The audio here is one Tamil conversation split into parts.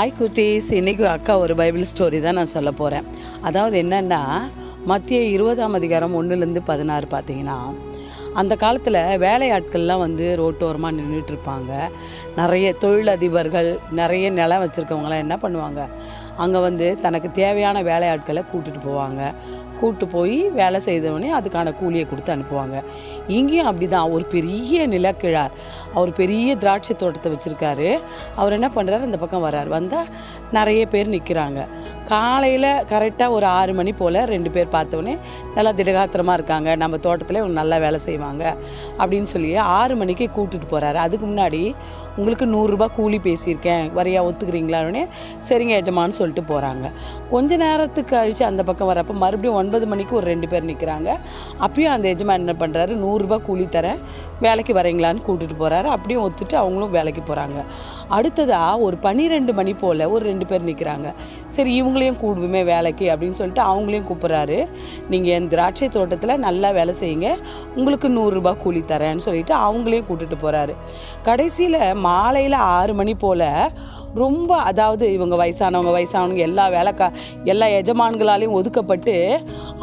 ஹாய் குட்டீஸ் இன்றைக்கி அக்கா ஒரு பைபிள் ஸ்டோரி தான் நான் சொல்ல போகிறேன் அதாவது என்னென்னா மத்திய இருபதாம் அதிகாரம் ஒன்றுலேருந்து பதினாறு பார்த்தீங்கன்னா அந்த காலத்தில் வேலையாட்கள்லாம் வந்து ரோட்டோரமாக நின்றுட்டு இருப்பாங்க. நிறைய தொழிலதிபர்கள் நிறைய நிலம் வச்சுருக்கவங்களாம் என்ன பண்ணுவாங்க? அங்கே வந்து தனக்கு தேவையான வேலையாட்களை கூட்டிகிட்டு போவாங்க. கூட்டு போய் வேலை செய்தவனே அதுக்கான கூலியை கொடுத்து அனுப்புவாங்க. இங்கேயும் அப்படி தான் ஒரு பெரிய நிலக்கிழார். அவர் பெரிய திராட்சை தோட்டத்தை வச்சுருக்காரு. அவர் என்ன பண்ணுறாரு இந்த பக்கம் வர்றார். வந்தால் நிறைய பேர் நிற்கிறாங்க காலையில் கரெக்டாக ஒரு ஆறு மணி போல் ரெண்டு பேர் பார்த்தோன்னே நல்லா திடகாத்திரமாக இருக்காங்க. நம்ம தோட்டத்தில் இவங்க நல்லா வேலை செய்வாங்க அப்படின்னு சொல்லி ஆறு மணிக்கு கூட்டிகிட்டு போகிறாரு அதுக்கு முன்னாடி உங்களுக்கு நூறுரூபா கூலி பேசியிருக்கேன். வரியா ஒத்துக்கிறீங்களான்னு சரிங்க எஜமான்னு சொல்லிட்டு போகிறாங்க கொஞ்ச நேரத்துக்கு கழித்து அந்த பக்கம் வரப்போ மறுபடியும் ஒன்பது மணிக்கு ஒரு ரெண்டு பேர் நிற்கிறாங்க அப்பயும் அந்த எஜமான் என்ன பண்ணுறாரு நூறுரூபா கூலி தரேன். வேலைக்கு வரீங்களான்னு கூட்டிகிட்டு போகிறாரு அப்படியும் ஒத்துட்டு அவங்களும் வேலைக்கு போகிறாங்க அடுத்ததாக ஒரு பன்னிரெண்டு மணி போல் ஒரு ரெண்டு பேர் நிற்கிறாங்க சரி இவங்களையும் கூடுவோமே வேலைக்கு அப்படின்னு சொல்லிட்டு அவங்களையும் கூப்பிட்றாரு. நீங்கள் என் திராட்சை தோட்டத்தில் நல்லா வேலை செய்யுங்க. உங்களுக்கு நூறுரூபா கூலி தரேன்னு சொல்லிட்டு அவங்களையும் கூட்டிட்டு போகிறாரு கடைசியில் மாலையில் ஆறு மணி போல் ரொம்ப அதாவது இவங்க வயசானவங்க வயசானவங்க எல்லா வேலைக்கா எல்லா எஜமான்களாலையும் ஒதுக்கப்பட்டு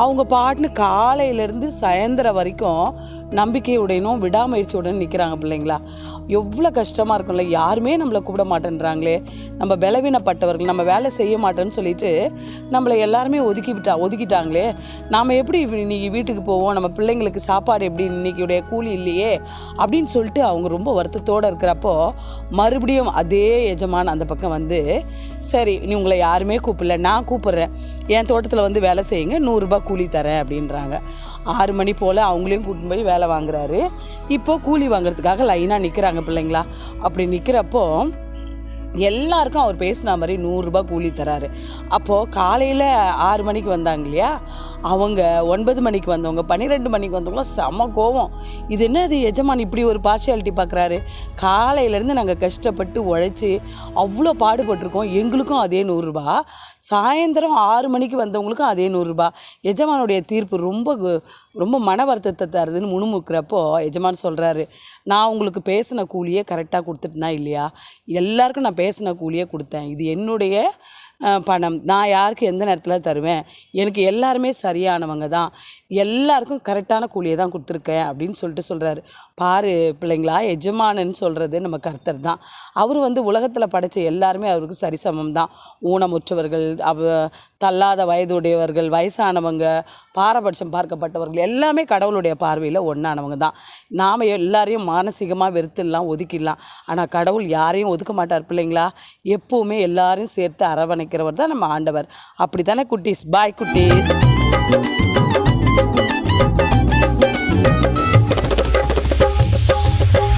அவங்க பாட்டுன்னு காலையிலேருந்து சாயந்தரம் வரைக்கும் நம்பிக்கையுடனும் விடாமுயற்சியுடன் நிற்கிறாங்க பிள்ளைங்களா. எவ்வளோ கஷ்டமாக இருக்கும்ல? யாருமே நம்மளை கூப்பிட மாட்டேன்றாங்களே. நம்ம பலவீனப்பட்டவர்கள் நம்ம வேலை செய்ய மாட்டேன்னு சொல்லிட்டு நம்மளை எல்லாருமே ஒதுக்கி விட்டா ஒதுக்கிட்டாங்களே. நாம் எப்படி இன்னைக்கு வீட்டுக்கு போவோம்? நம்ம பிள்ளைங்களுக்கு சாப்பாடு எப்படி இன்னைக்குடைய கூலி இல்லையே? அப்படின்னு சொல்லிட்டு அவங்க ரொம்ப வருத்தத்தோடு இருக்கிறப்போ மறுபடியும் அதே எஜமான அந்த பக்கம் வந்து சரி நீ உங்களை யாருமே கூப்பிடல. நான் கூப்பிட்றேன். என் தோட்டத்தில் வந்து வேலை செய்யுங்க. நூறுரூபா கூலி தரேன். அப்படின்றாங்க. ஆறு மணி போல் அவங்களையும் கூட்டின்னு போய் வேலை வாங்குறாரு. இப்போது கூலி வாங்குறதுக்காக லைனாக நிற்கிறாங்க பிள்ளைங்களா? அப்படி நிற்கிறப்போ எல்லாருக்கும் அவர் பேசின மாதிரி நூறுரூபா கூலி தராரு. அப்போது காலையில் ஆறு மணிக்கு வந்தாங்க இல்லையா? அவங்க ஒன்பது மணிக்கு வந்தவங்க பன்னிரெண்டு மணிக்கு வந்தவங்களாம் செம கோவம். இது என்ன அது எஜமான் இப்படி ஒரு பார்ஷியாலிட்டி பார்க்குறாரு காலையிலேருந்து நாங்கள் கஷ்டப்பட்டு உழைச்சி அவ்வளோ பாடுபட்டிருக்கோம் எங்களுக்கும் அதே நூறுரூபா. சாயந்தரம் ஆறு மணிக்கு வந்தவங்களுக்கும் அதே நூறுரூபா. எஜமானுடைய தீர்ப்பு ரொம்ப ரொம்ப மன வருத்தத்தை தருதுன்னு முணுமுக்கிறப்போ எஜமான் சொல்கிறாரு நான் உங்களுக்கு பேசின கூலியே கரெக்டாக கொடுத்துட்டேனா இல்லையா? எல்லாருக்கும் நான் பேசின கூலியே கொடுத்தேன். இது என்னுடைய பணம். நான் யாருக்கு எந்த நேரத்தில் தருவேன்? எனக்கு எல்லாருமே சரியானவங்க தான். எல்லாருக்கும் கரெக்டான கூலியை தான் கொடுத்துருக்கேன் அப்படின்னு சொல்லிட்டு சொல்கிறாரு பாரு பிள்ளைங்களா எஜமானன்னு சொல்கிறது நம்ம கர்த்தர் தான். அவர் வந்து உலகத்தில் படைச்ச எல்லாருமே அவருக்கு சரிசமம் தான். ஊனமுற்றவர்கள் அவ தள்ளாத வயதுடையவர்கள் வயசானவங்க பாரபட்சம் பார்க்கப்பட்டவர்கள் எல்லாமே கடவுளுடைய பார்வையில் ஒன்றானவங்க தான். நாம் எல்லாரையும் மானசீகமாக வெறுத்துடலாம் ஒதுக்கிடலாம் ஆனால் கடவுள் யாரையும் ஒதுக்க மாட்டார் பிள்ளைங்களா? எப்போவுமே எல்லாரையும் சேர்த்து சமைக்கிறவர் தான் நம்ம ஆண்டவர். அப்படி தானே குட்டீஸ்? பாய் குட்டீஸ்.